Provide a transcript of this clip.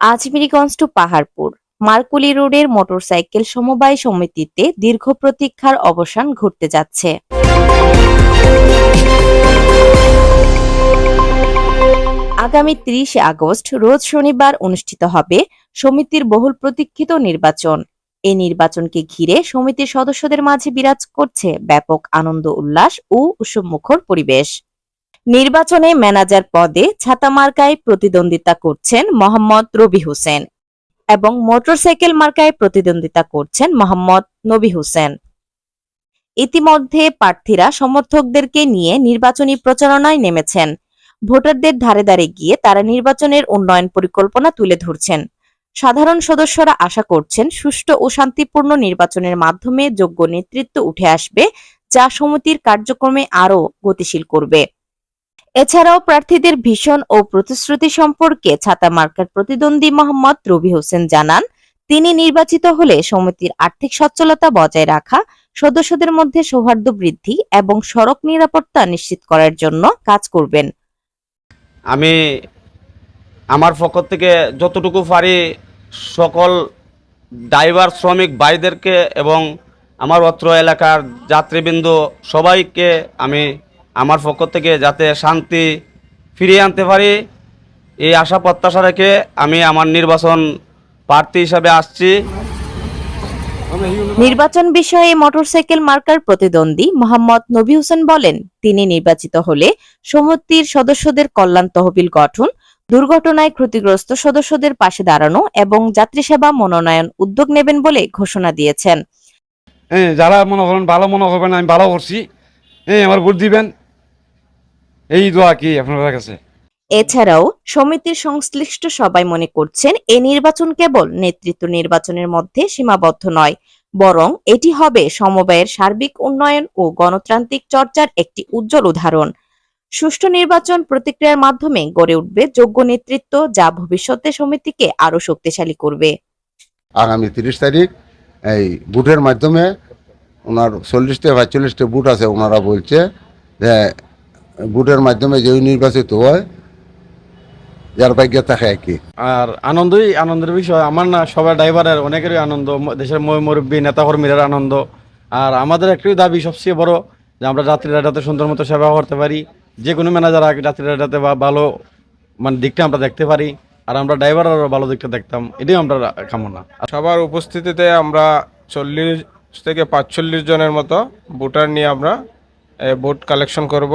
Ajmiriganj two Paharpur. মার্কুলি রোডের motorcycle সমবায় সমিতিতে দীর্ঘ প্রতীক্ষার অবসান ঘটতে যাচ্ছে। আগামী তিরিশে আগস্ট রোজ শনিবার অনুষ্ঠিত হবে সমিতির বহুল প্রতীক্ষিত নির্বাচন। এই নির্বাচনকে ঘিরে সমিতির সদস্যদের মাঝে বিরাজ করছে ব্যাপক আনন্দ, উল্লাস ও উৎসবমুখর পরিবেশ। নির্বাচনে ম্যানেজার পদে ছাতা মার্কায় প্রতিদ্বন্দ্বিতা করছেন মোহাম্মদ রবি হোসেন এবং মোটরসাইকেল মার্কায় প্রতিদ্বন্দ্বিতা করছেন মোহাম্মদ নবী হোসেন। ইতিমধ্যে প্রার্থীরা সমর্থকদেরকে নিয়ে নির্বাচনী প্রচারণায় নেমেছেন। ভোটারদের ধারে ধারে গিয়ে তারা নির্বাচনের উন্নয়ন পরিকল্পনা তুলে ধরছেন। সাধারণ সদস্যরা আশা করছেন সুষ্ঠু ও শান্তিপূর্ণ নির্বাচনের মাধ্যমে যোগ্য নেতৃত্ব উঠে আসবে, যা সমিতির কার্যক্রমে আরও গতিশীল করবে। এছাড়াও প্রার্থীদের ভীষণ ও প্রতিশ্রুতি সম্পর্কে ছাতা মার্কার প্রতিদ্বন্দ্বী মোহাম্মদ রবি হোসেন জানান, তিনি নির্বাচিত হলে সমিতির আর্থিক সচ্ছলতা বজায় রাখা, সদস্যদের মধ্যে সৌহার্দ্য বৃদ্ধি এবং সড়ক নিরাপত্তা নিশ্চিত করার জন্য কাজ করবেন। আমি আমার পক্ষ থেকে যতটুকু পারি সকল ড্রাইভার, শ্রমিক ভাইদেরকে এবং আমার অত্র এলাকার যাত্রীবৃন্দ সবাইকে আমি আমার পক্ষ থেকে যাতে শান্তি ফিরিয়ে আনতে পারি এই আশা প্রত্যাশা রেখে আমি আমার নির্বাচন প্রার্থী হিসাবে আসছি। নির্বাচন বিষয়ে মোটরসাইকেল মার্কার প্রতিদ্বন্দ্বী মোহাম্মদ নবী হোসেন বলেন তিনি নির্বাচিত হলে সমিতির সদস্যদের কল্যাণ তহবিল গঠন দুর্ঘটনায় ক্ষতিগ্রস্ত সদস্যদের পাশে দাঁড়ানো এবং যাত্রী সেবা মনোনয়ন উদ্যোগ নেবেন বলে ঘোষণা দিয়েছেন। হ্যাঁ যারা মনে করেন ভালো মনে করবেন আমি ভালো করছি। হ্যাঁ আমার ভোট দিবেন। এই দোয়া কি আপনার কাছে? এছাড়াও সমিতির সংশ্লিষ্ট সবাই মনে করছেন এ নির্বাচন কেবল নেতৃত্ব নির্বাচনের মধ্যে সীমাবদ্ধ নয় বরং এটি হবে সমবায়ের সার্বিক উন্নয়ন ও গণতান্ত্রিক চর্চার একটি উজ্জ্বল উদাহরণ। সুষ্ঠু নির্বাচন প্রতিক্রিয়ার মাধ্যমে গড়ে উঠবে যোগ্য নেতৃত্ব যা ভবিষ্যতে সমিতিকে আরও শক্তিশালী করবে। আগামী তিরিশ তারিখ এই বুটের মাধ্যমে ওনার চল্লিশটা পাঁচচল্লিশটা বুট আছে ওনারা বলছে যে বুটের মাধ্যমে যে নির্বাচিত হয় যার ভাগ্য থাকে আর কি আর আনন্দই আনন্দের বিষয়। আমার না সবার ড্রাইভারের অনেকেরই আনন্দ দেশের মই মুরব্বী নেতাকর্মীদের আনন্দ। আর আমাদের একটাই দাবি সবচেয়ে বড় যে আমরা যাত্রীরা যাতে সুন্দর মতো সেবা করতে পারি। যে কোনো ম্যানেজার আগে যাত্রীরা যাতে বা ভালো মানে দিকটা আমরা দেখতে পারি। আর আমরা ড্রাইভারেরও ভালো দিকটা দেখতাম। এটাই আমরা কামনা। সবার উপস্থিতিতে আমরা চল্লিশ থেকে পাঁচচল্লিশ জনের মতো ভোটার নিয়ে আমরা ভোট কালেকশন করব।